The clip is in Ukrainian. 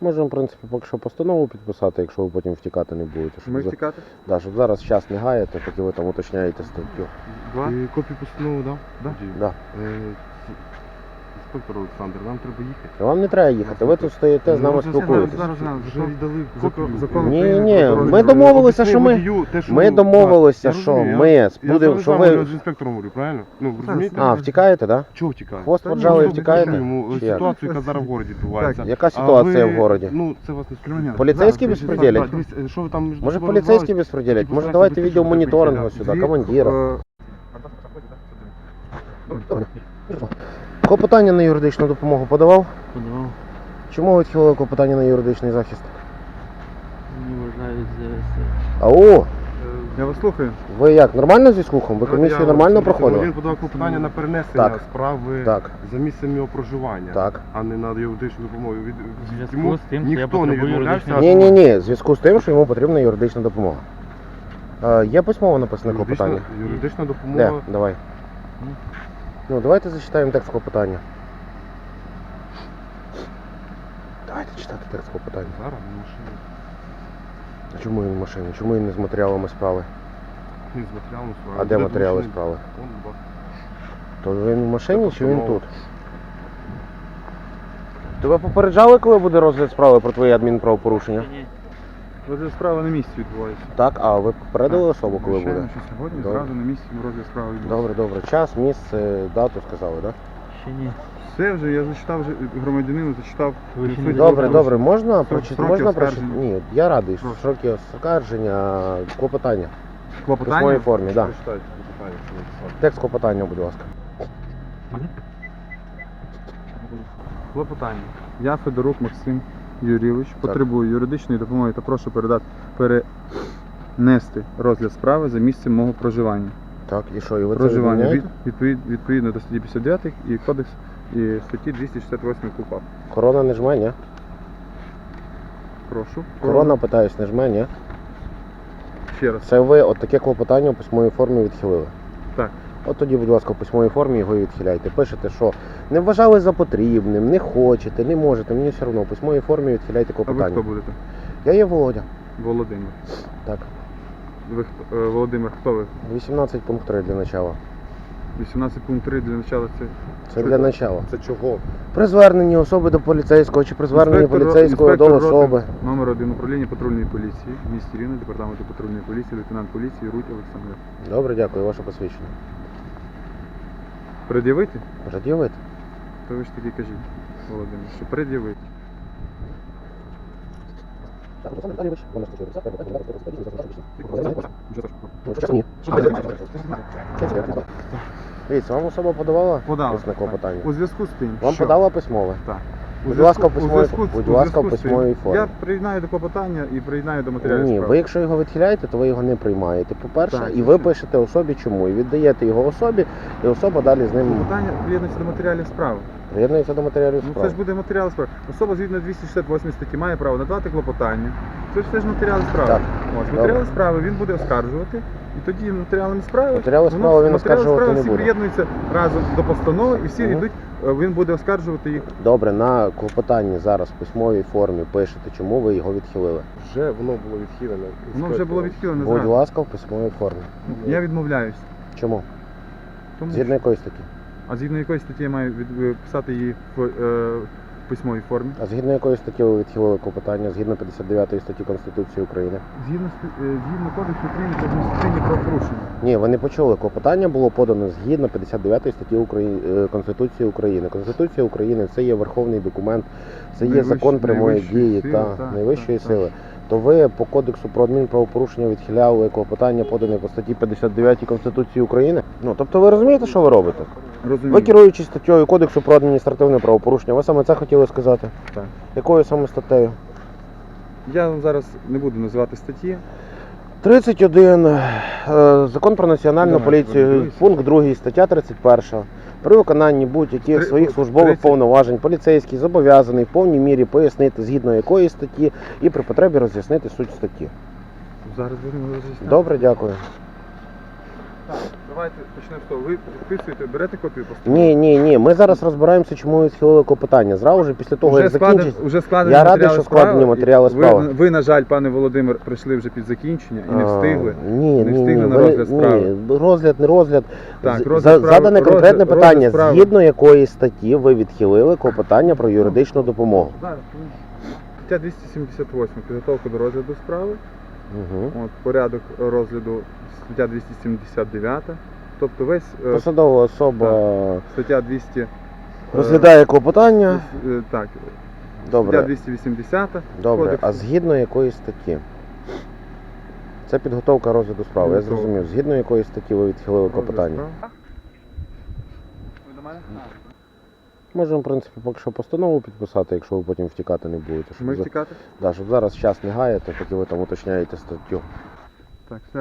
Можемо, в принципі, поки що постанову підписати, якщо ви потім втікати не будете. Щоб, Ми за- втікати? да, щоб зараз час не гаяти, поки ви там уточняєте статтю. Два? І копію постанови дав? Да. Да. Е, Інспектор Олександр, нам треба їхати. Вам не треба їхати, ви тут стоїте, з Ну, нами спілкуєтесь. Зараз, Вже віддали закон- копію. закон Ні, України ні, про ми домовилися, що ми- Водію, те, що Ми ви- домовилися, Я що розумію, ми я- будемо, що зараз ви. з інспектором говорю, правильно? Ну, розумієте? А, втікаєте, так? Чого втікаєте? Хвост Та поджали і ну, втікаєте? Чи як? ситуацію, яка зараз в городі відбувається. Яка А ситуація ви- в городі? Ну, це вас не стороняє. Поліцейські Зараз, безпреділять? Так, Що ви там між Може собою поліцейські розмовляєте? безпреділять? Може давайте відео моніторингу сюди, командира. Клопотання на юридичну допомогу подавав? Подавав, Чому ви відхилили клопотання на юридичний захист? не вважають за Ау, Я вас слухаю. ви як, нормально зі слухом? Ви Давайте комісію я- нормально проходили? Він подав клопотання на перенесення Так. справи Так, за місцем його проживання, так. а не на юридичну допомогу. Від... В зв'язку йому з тим, що я ніхто не потребую відмовлявся. юридичної Ні, ні, ні, в зв'язку з тим, що йому потрібна юридична допомога. Е, є письмово написане клопотання? юридична Де? допомога. Давай. Ну, давайте зачитаємо текст клопотання. Давайте читати текст клопотання. Зараз на машині. А чому він в машині? Чому він не з матеріалами справи? Ні, з матеріалами справи. А де матеріали справи? Вон. То він в машині чи він тут? Тебе попереджали, коли буде розгляд справи про твої адмінправопорушення? Ні, Розгляд справи на місці відбувається. Так, а ви попередили особу, коли Звичайно, буде? що сьогодні Добре. зразу на місці розгляд справи відбувається. Добре, добре. Час, місце, дату сказали, так? ще ні. Все вже, я зачитав вже громадянину, зачитав. Ви ще не Суть Добре, добре, можна Срок- прочитати? Можна оскарження. прочитати? Ні, я радий. Прошу. Сроки оскарження, клопотання. В письмовій Клопотання? формі, так. Прочитайте клопотання, що ви написали. Текст клопотання, будь ласка. Клопотання. Я Федорук Максим Юрійович, потребую юридичної допомоги та прошу передати перенести розгляд справи за місцем мого проживання. Так, і що, і ви це Проживання від, відміняєте? відповід, відповідно до статті 59 і кодекс і статті 268 КУПАП. Корона не жме, ні? Прошу. Корона, питаюсь, не жме, ні? Ще раз. Це ви от таке клопотання у письмовій формі відхилили? Так. От тоді, будь ласка, в письмовій формі його і відхиляйте. Пишете, що не вважали за потрібним, не хочете, не можете, мені все одно. В письмовій формі відхиляйте А ви клопотання. хто будете? Я є Володя. Володимир. Так. Ви хто? е, Володимир, хто ви? 18 пункт 3 для начала. 18 пункт 3 для начала це. Це для начала. Це чого? При зверненні особи до поліцейського чи при зверненні Інспектор- поліцейського до інспектор роти особи. Номер 1 управління патрульної поліції в місті Рівне, департаменту патрульної поліції, лейтенант поліції Руть Олександр. Добре, дякую, ваше посвідчення. Пред'явити? Пред'явити. То ви ж таки кажіть, Володимир, що пред'явити. Ні. Дивіться, вам особа подавала Подала. усне клопотання? У зв'язку з тим, Вам що... подала письмове? Так. Будь ласка, будь ласка, в письмовій формі. Я приєднаю до клопотання і приєднаю до матеріалів Ні, справи. ви якщо його відхиляєте, то ви його не приймаєте. По-перше, Так, і ви пишете особі чому. І віддаєте його особі, і особа далі з ним Клопотання приєднується до матеріалів справи. Приєднується до матеріалів Ну це ж буде матеріал справи. Особа згідно 268 статті має право надати клопотання. Це ж все ж матеріали справи. Так. Ось, Добре. матеріали справи він буде оскаржувати. І тоді матеріалами справи Матеріали воно- справи він матеріали оскаржувати справи не всі буде. приєднуються разом до постанови і всі Мгм. йдуть, е, він буде оскаржувати їх. Добре, на клопотанні зараз в письмовій формі пишете, чому ви його відхилили. Вже воно було відхилене. Воно вже було відхилене Будь зразу. ласка, в письмовій формі. Я відмовляюсь. Чому? Тому Згідно якої статті? А згідно якої статті я маю е, писати її в е, письмовій формі? А згідно якої статті ви відхилили клопотання? Згідно 59 статті Конституції України. Згідно, е, згідно кодексу України про адміністративні правопорушення. Ні, ви не почули. Клопотання було подано згідно 59 статті Украї... е, Конституції України. Конституція України це є верховний документ, це є Найвищ- закон прямої дії сили, та так, найвищої так, сили. То ви по кодексу про адмінправопорушення відхиляли клопотання подане по статті 59 Конституції України? Ну тобто ви розумієте, що ви робите? Розумію. Ви керуючись статтею Кодексу про адміністративне правопорушення, ви саме це хотіли сказати? Так. Якою саме статтею? Я вам зараз не буду називати статті. 31. Е, Закон про національну Давайте, поліцію, пункт 2, стаття 31. При виконанні будь-яких Три- своїх службових 30. повноважень поліцейський зобов'язаний в повній мірі пояснити згідно якої статті і при потребі роз'яснити суть статті. Зараз будемо роз'ясняти. Добре, дякую. Так, давайте почнемо з того. Ви підписуєте, берете копію постанови? Ні, ні, ні. Ми зараз розбираємося, чому ви відхилили клопотання. Зразу ж після того, як складені, закінчить. вже складені Я радий, матеріали що складені справи. матеріали справи. Ви, на жаль, пане Володимир, прийшли вже під закінчення і не А, встигли. Ні, не ні, встигли ні. на ви- розгляд справи. Ні, розгляд, не розгляд. Так, З- розгляд за- справи- Задане конкретне розгляд- розгляд питання, справи. згідно якої статті ви відхилили клопотання про юридичну допомогу. Зараз, Стаття 278. Підготовка до розгляду справи. Угу. От, порядок розгляду стаття 279. Тобто весь е, Посадова особа стаття 200. е, розглядає клопотання. е, Так, стаття 280. добре. кодексу. А згідно якої статті? Це підготовка розгляду справи. Я Підготовка. зрозумів. Згідно якої статті ви відхилили Розгляд клопотання? Ви до мене? Можемо, в принципі, поки що постанову підписати, якщо ви потім втікати не будете. Щоб, Ми за- втікати? да, щоб зараз час не гаяти, поки ви там уточняєте статтю. Так, все.